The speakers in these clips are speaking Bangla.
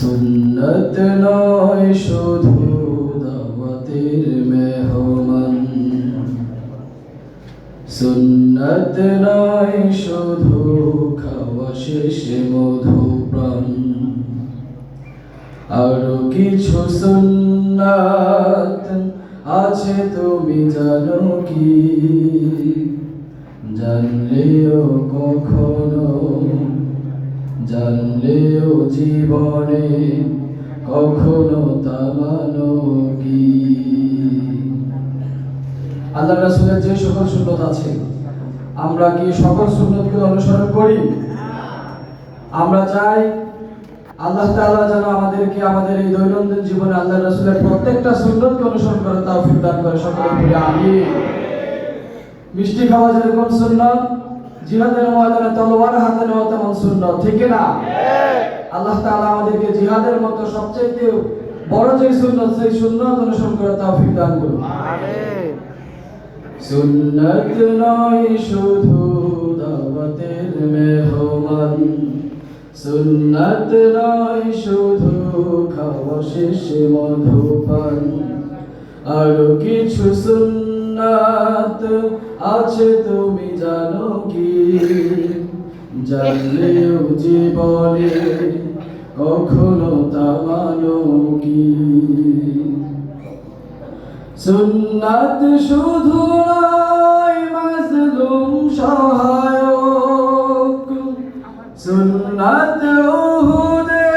সুন্নত নয়, শুধু দাওয়াতের মেহমান। সুন্নত নয়, শুধু খাওয়া শেষে মধুপ্রাণ। আরও কিছু সুন্নাত আছে, তুমি জানো কি? জানলেও কখনো জানলেও জীবনে কখনো তা মানো কি? আল্লাহ রাসূলের যে সকল সুন্নত আছে, আমরা কি সকল সুন্নতকে অনুসরণ করি? আমরা চাই আল্লাহ তাআলা যেন আমাদেরকে আমাদের এই দৈনন্দিন জীবনে আল্লাহ রাসূলের প্রত্যেকটা সুন্নতকে অনুসরণ করে তৌফিক দান করে। সকলে বলি, আমিন। মিষ্টি খাওয়া যেরকম সুন্নত জিহাদের ময়দানে তলোয়ার হাতে নেওয়া তেমন সুন্নত ঠিক না আল্লাহ তাআলা আমাদেরকে জিহাদের মতো সবচেয়ে বড় যে সুন্নত সেই সুন্নত অনুসরণ করে তৌফিক দান করুন। সুন্নত নয় শুধু দাওয়াতের মেহমান। সুন্নত নয় শুধু খাওয়া শেষে মধুপান। আরও কিছু সুন্নাত আছে তুমি জানো কি? জানলেও জীবনে কখনো তা মানো কি? সুন্নাত শুধু নয় মাজলুম সহায়ক। সুন্নাত উহুদে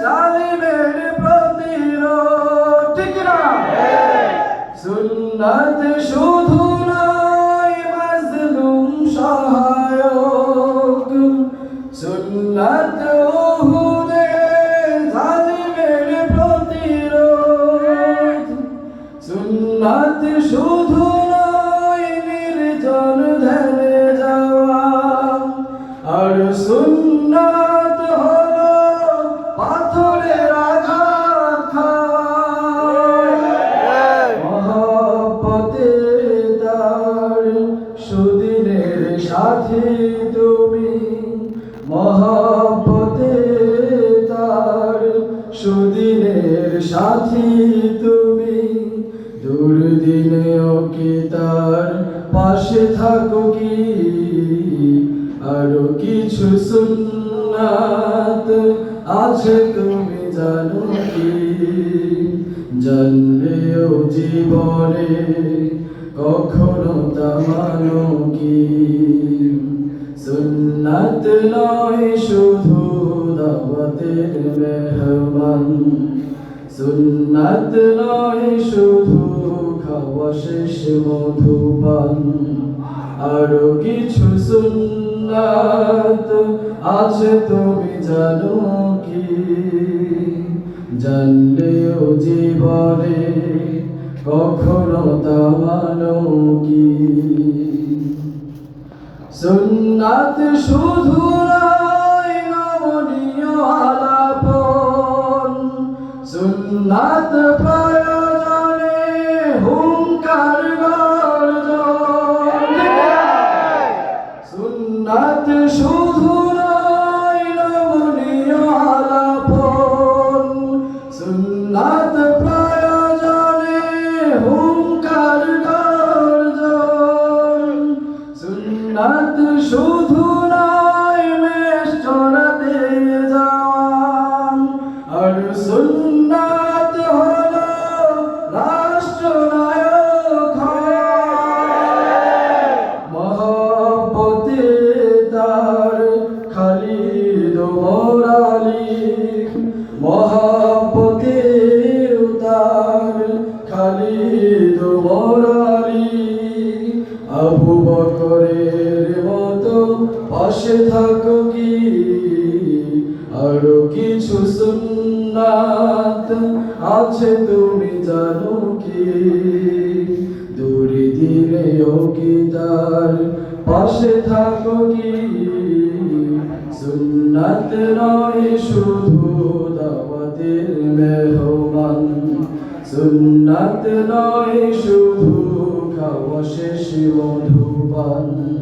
জালিমের প্রতিরোধ। ঠিক না সুন্নাত শুধু সহায়ক। সুন্নাত উহুদে জালিমের প্রতিরোধ। সুন্নাত শুধু নয় নির্জন ধ্যানে যাওয়া। আর সুন্নাত সাথী তুমি মহব্বতে তার সুদিনের সাথী তুমি। দুর্দিনেও কি তার পাশে থাকো কি? আরও কিছু সুন্নাত আছে তুমি জানো কি? জানলেও জীবনে কখনো তা কি? সুন্নাত নয়, শুধু দাওয়াতের মেহমান। সুন্নাত নয়, শুধু খাওয়া শেষ, মধুপান। আরও কিছু সুন্নাত আছে, তুমি জানো কি? জানলেও জীবনে কখনো তা মানো কি? সুন্নাত শুধু নয় নমনীয় আলাপন। সুন্নাত প্রয়োজনে সুন্নাত শুধু পাশে থাকো কি? আরও কিছু সুন্নাত আছে তুমি জানো কি? দূরে দিলে তার পাশে থাকো কি? সুন্নাত নয়, শুধু দাওয়াতের মেহমান। সুন্নাত নয়, শুধু খাওয়া শেষ মধুপান।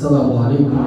আসসালামু আলাইকুম।